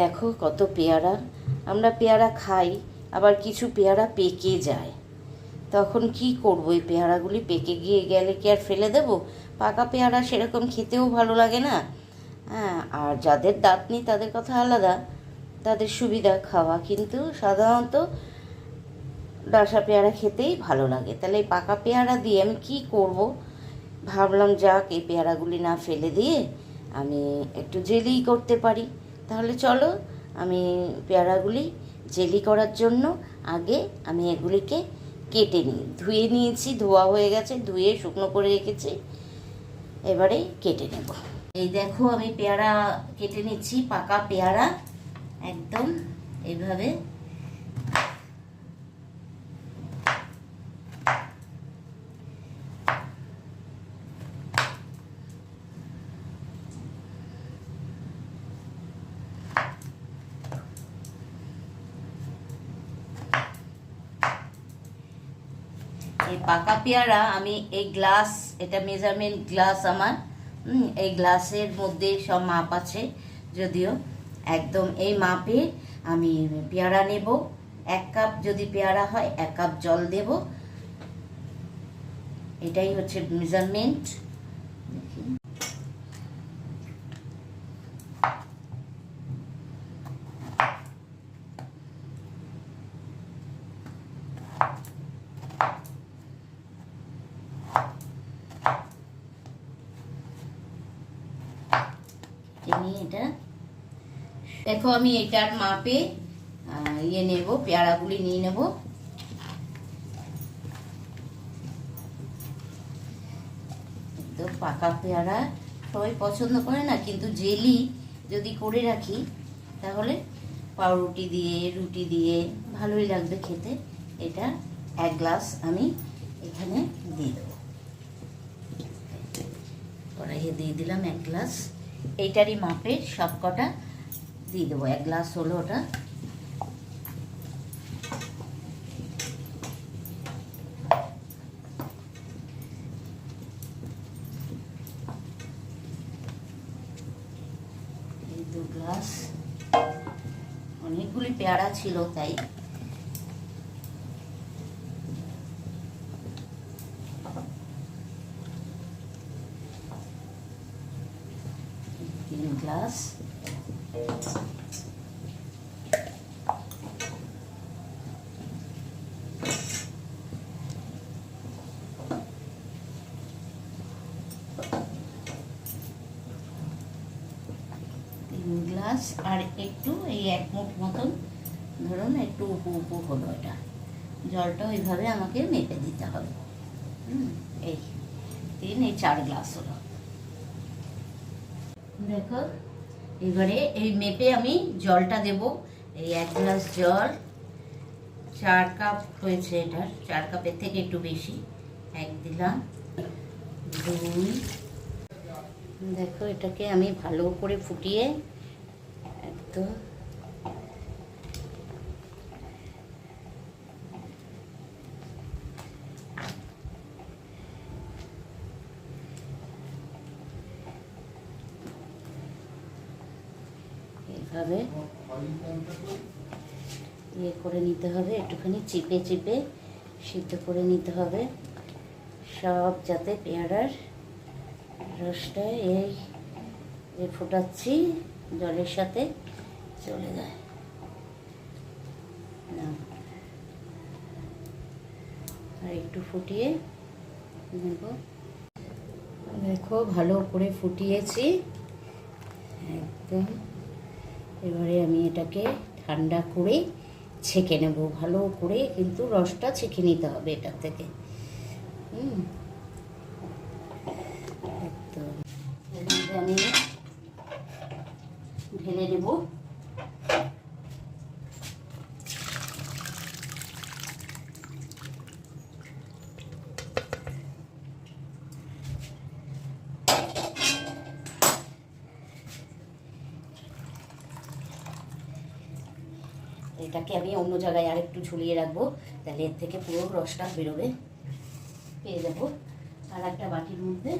দেখো কত পেয়ারা। আমরা পেয়ারা খাই, আবার কিছু পেয়ারা পেকে যায়। তখন কি করব? এই পেয়ারাগুলি পেকে গিয়ে গেলে কি আর ফেলে দেবো? পাকা পেয়ারা সেরকম খেতেও ভালো লাগে না। হ্যাঁ আর যাদের দাঁত নেই তাদের কথা আলাদা। তাদের সুবিধা খাওয়া। কিন্তু সাধারণত ডাসা পেয়ারা খেতেই ভালো লাগে। তাহলে এই পাকা পেয়ারা দিয়ে আমি কি করব? ভাবলাম যাক, এই পেয়ারাগুলি না ফেলে দিয়ে আমি একটু জেলেই করতে পারি। তাহলে চলো, আমি পেয়ারাগুলি জেলি করার জন্য আগে আমি এগুলিকে কেটে নিই। ধুয়ে নিয়েছি, ধোয়া হয়ে গেছে, ধুয়ে শুকনো করে রেখেছি। এবারে কেটে নেব। এই দেখো, আমি পেয়ারা কেটে নিচ্ছি, পাকা পেয়ারা, একদম এইভাবে এই পাকা পেয়ারা আমি এই গ্লাস, এটা মেজারমেন্ট গ্লাস আমার। এই গ্লাসের মধ্যে সব মাপ আছে, যদিও একদম এই মাপে আমি পেয়ারা নেব। এক কাপ যদি পেয়ারা হয়, এক কাপ জল দেব। এটাই হচ্ছে মেজারমেন্ট নিয়ে এটা দেখো আমি এটার মাপে ইয়ে নেব, পেয়ারাগুলি নিয়ে নেব। তো পাকা পেয়ারা সবাই পছন্দ করে না, কিন্তু জেলি যদি করে রাখি, তাহলে পাউরুটি দিয়ে, রুটি দিয়ে ভালোই লাগবে খেতে। এটা এক গ্লাস আমি এখানে দিয়ে দেবো। কড়াইয়ে দিয়ে দিলাম এক গ্লাস। এইটারই মাপের সব কটা দিয়ে দেবো এক গ্লাস হলো ওটা। অনেকগুলি পেয়ারা ছিল তাই। তিন গ্লাস। গ্লাস আর একটু এই এক মুঠ মতন ধরুন একটু উপু উপু হলো এটা। জলটা ওইভাবে আমাকে মেপে দিতে হবে। হুম, এই তিন এই চার গ্লাস হলো। দেখো এবারে এই মেপে আমি জলটা দেব। এই এক গ্লাস জল চার কাপ হয়েছে এটার চার কাপের থেকে একটু বেশি। এক দিলাম দুই। দেখো এটাকে আমি ভালো করে ফুটিয়ে একদম এইভাবে ইয়ে করে নিতে হবে, একটুখানি চিপে চিপে সিদ্ধ করে নিতে হবে। সব যাতে পেয়ারার রসটা এই যে ফোটাচ্ছি জলের সাথে। চলে যায় আর একটু ফুটিয়ে。নেব দেখো, ভালো করে ফুটিয়েছি। একদম। এবারে আমি এটাকে ঠান্ডা করে ছেঁকে নেব। ভালো করে কিন্তু রসটা ছেঁকে নিতে হবে এটার থেকে। হুম। একদম। আমি ঢেলে দেবো এটাকে আমি অন্য জায়গায় আর একটু ঝুলিয়ে রাখব। তাহলে এর থেকে পুরো রসটা বেরোবে। পেয়ে যাব। আর একটা বাটির মধ্যে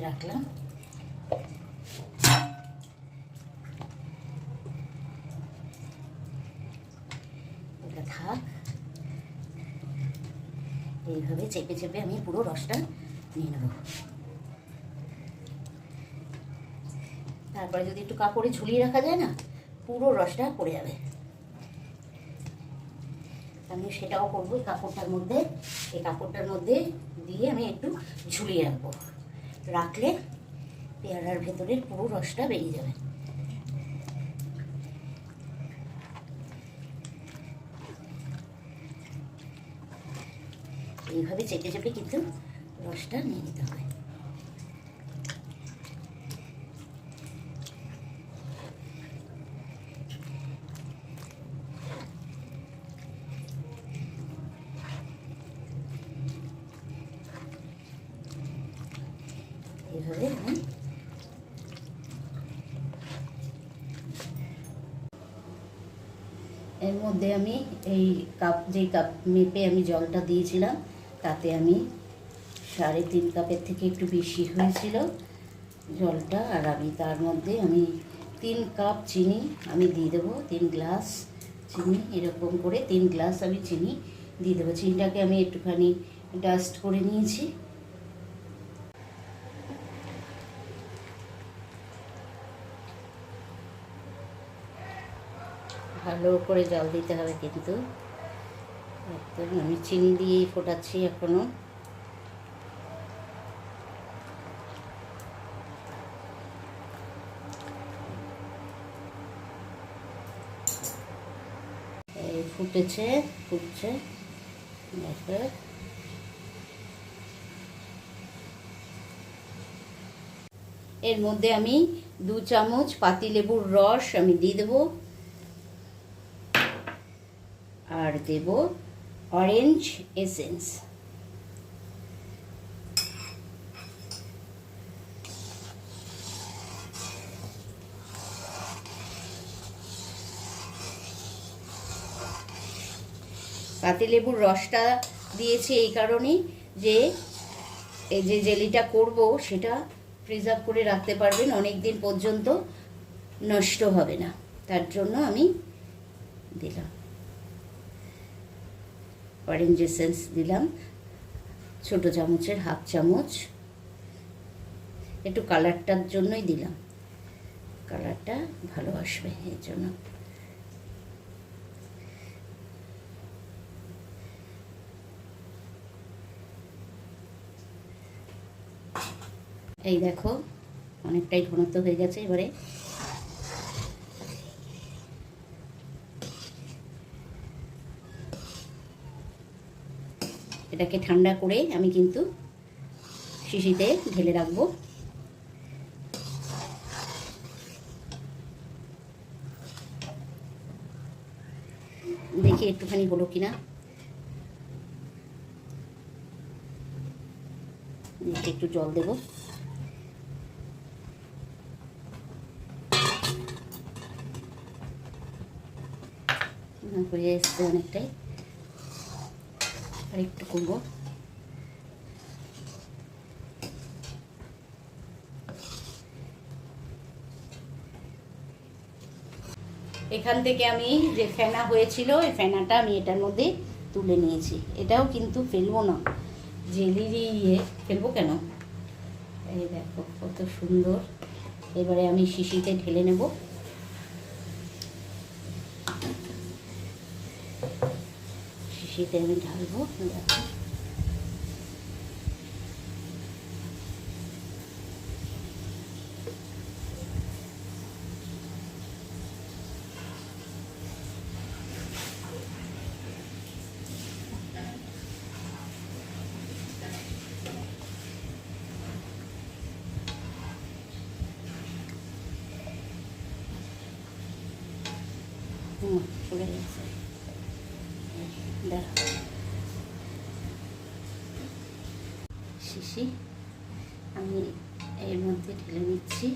রাখলাম। এইভাবে চেপে চেপে আমি পুরো রসটা নিয়ে নেব। তারপরে যদি একটু কাপড়ে ঝুলিয়ে রাখা যায় না, পুরো রসটা পড়ে যাবে। আমি সেটাও করব কাপড়টার মধ্যে। এই কাপড়টার মধ্যে দিয়ে আমি একটু ঝুলিয়ে রাখব। রাখলে পেয়ারার ভেতরের পুরো রসটা বেরিয়ে যাবে। এইভাবে চেপে চেপে কিন্তু রসটা নিয়ে নিতে হবে। এইভাবে এর মধ্যে আমি এই কাপ যেই কাপ মেপে আমি জলটা দিয়েছিলাম তাতে আমি সাড়ে তিন কাপের থেকে একটু বেশি হয়েছিল জলটা, আর আমি তার মধ্যে আমি তিন কাপ চিনি আমি দিয়ে দেবো, তিন গ্লাস চিনি, এরকম করে তিন গ্লাস আমি চিনি দিয়ে দেবো। চিনিটাকে আমি একটুখানি ডাস্ট করে নিয়েছি। ভালো করে জল দিতে হবে কিন্তু। একদম আমি চিনি দিয়েই ফোটাচ্ছি এখনও। এই ফুটেছে, ফুটছে। এর মধ্যে আমি দু চামচ পাতিলেবুর রস আমি দিয়ে দেবো। আর দেব অরেঞ্জ এসেন্স পাতিলেবুর রসটা দিয়েছি এই কারণেই যে এই যে জেলিটা করব, সেটা প্রিজার্ভ করে রাখতে পারবেন অনেক দিন পর্যন্ত নষ্ট হবে না। তার জন্য আমি দিলাম। অরেঞ্জ এসেন্স দিলাম। ছোট চামচের হাফ চামচ। একটু কালারটার জন্যই দিলাম। কালারটা ভালো আসবে এর জন্য। এই দেখো, অনেকটাই ঘনত্ব হয়ে গেছে এবারে। এটাকে ঠান্ডা করে আমি কিন্তু শিশিতে ঢেলে রাখব। দেখি একটুখানি হলো কিনা। একটু জল দেবো। হয়ে এসছে অনেকটাই। একটু করব এখান থেকে আমি যে ফেনা হয়েছিল ওই ফেনাটা আমি এটার মধ্যে তুলে নিয়েছি। এটাও কিন্তু ফেলব না। জেলির ইয়ে ফেলব কেন? এই দেখো, কত সুন্দর। এবারে আমি শিশিতে ঢেলে নেব। শিশিতে আমি ঢালবো। দেখো হুম ফুলে গেছে দেখো শিশি আমি এর মধ্যে ঢেলে নিচ্ছি